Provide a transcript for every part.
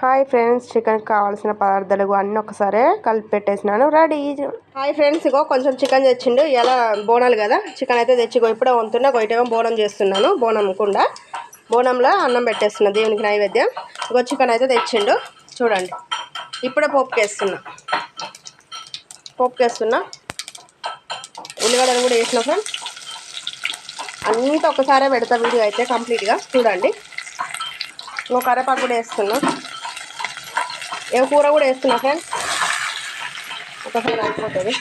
Hi friends chicken కావాల్సిన పదార్థాలు అన్నీ ఒకసారి కలిపి పెట్టేసినాను రెడీ. హాయ్ ఫ్రెండ్స్ ఇగో కొంచెం చికెన్ తెచ్చిండు. ఎలా బోనాలు కదా. చికెన్ అయితే తెచ్చిగో ఇప్పుడే వంతున్నా కొయిటేమో బోనం చేస్తున్నాను. బోనం కుండా. బోనంలో అన్నం పెట్టేస్తున్నా దేవునికి నైవేద్యం. ఇగో చికెన్ అయితే తెచ్చిండు. చూడండి. ఇప్పుడే పోపుకేస్తున్నా పోపుకేస్తున్నా ఉల్లిగడ్డలు కూడా వేసిన ఫ్రెండ్స్ అంతా ఒకసారే పెడతా వీడియో అయితే కంప్లీట్గా. చూడండి. ఇంకో కరేపాకు కూడా వేస్తున్నా. ఏ కూర కూడా వేస్తున్నా ఫ్రెండ్స్ ఒకసారి అయిపోతుంది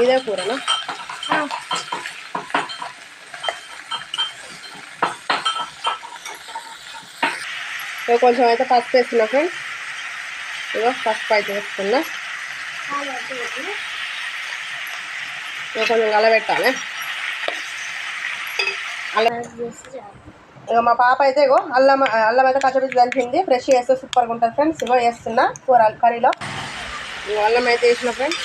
ఇదే కూరనా ఇక కొంచెం అయితే పసుపు వేస్తున్నా ఫ్రెండ్స్ ఇదో పసుపు అయితే వేస్తున్నా ఇక కొంచెం కలబెట్టాలి అలా ఇక మా పాప అయితే ఇగో అల్లం అల్లం అయితే కచ్చడి దంచింది ఫ్రెష్ వేస్తే సూపర్గా ఉంటుంది ఫ్రెండ్స్ ఇగో వేస్తున్నా కూర కర్రీలో. అల్లం అయితే వేసిన ఫ్రెండ్స్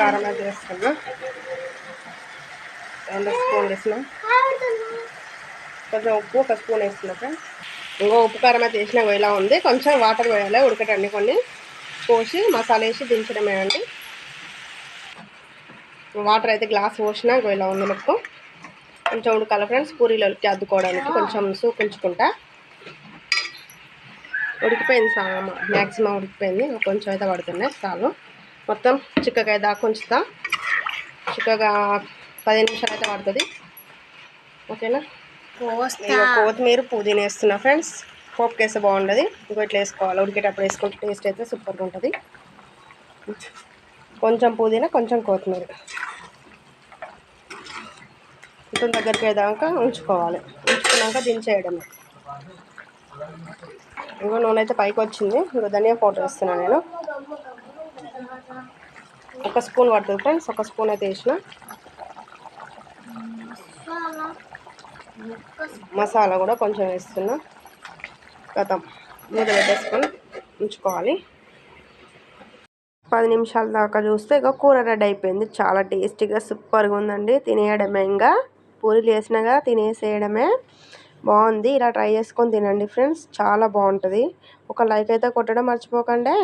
కారం అయితే వేస్తున్నా. రెండు స్పూన్ వేసినా. కొంచెం ఉప్పు ఒక స్పూన్ వేస్తున్నా ఫ్రెండ్స్ ఇంకో ఉప్పు కారం అయితే వేసినా ఇలా ఉంది. కొంచెం వాటర్ వేయాలి ఉడకటండి కొన్ని. పోసి మసాలా వేసి దించడమే అండి. వాటర్ అయితే గ్లాస్ పోసినా ఇలా ఉంది మొక్కు. కొంచెం ఉడకాల ఫ్రెండ్స్ పూరీలోకి అద్దుకోవడానికి కొంచెం సూప్ ఉంచుకుంటా ఉడికిపోయింది సామా మ్యాక్సిమం ఉడికిపోయింది. కొంచెం అయితే పడుతున్నాయి చాలు. మొత్తం చిక్కగా దాకా ఉంచుతా. చిక్కగా పది నిమిషాలు అయితే పడుతుంది. ఓకేనా? కొత్తిమీర పుదీనా వేస్తున్నా ఫ్రెండ్స్. పోపు వేస్తే బాగుంటుంది. ఇంకో ఇట్లా వేసుకోవాలి. ఉడికేటప్పుడు వేసుకుంటే టేస్ట్ అయితే సూపర్గా ఉంటుంది. కొంచెం పుదీనా కొంచెం కొత్తిమీర. కొంచెం దగ్గరికి అయ్యాక ఉంచుకోవాలి. ఉంచుకున్నాక దించేయడమే ఇంకో నూనె అయితే పైకి వచ్చింది. ఇంకో ధనియా పౌడర్ వేస్తున్నాను నేను. ఒక స్పూన్ పడుతుంది ఫ్రెండ్స్. ఒక స్పూన్ అయితే వేసిన. మసాలా కూడా కొంచెం వేస్తున్నా. గతం మూత పెట్టేసుకొని ఉంచుకోవాలి. పది నిమిషాల దాకా చూస్తే ఇక కూర రెడీ అయిపోయింది. చాలా టేస్టీగా సూపర్గా ఉందండి. తినేయడమే ఇంకా. పూరీలు వేసినాగా తినేసేయడమే. బాగుంది. ఇలా ట్రై చేసుకొని తినండి ఫ్రెండ్స్. చాలా బాగుంటుంది. ఒక లైక్ అయితే కొట్టడం మర్చిపోకండి.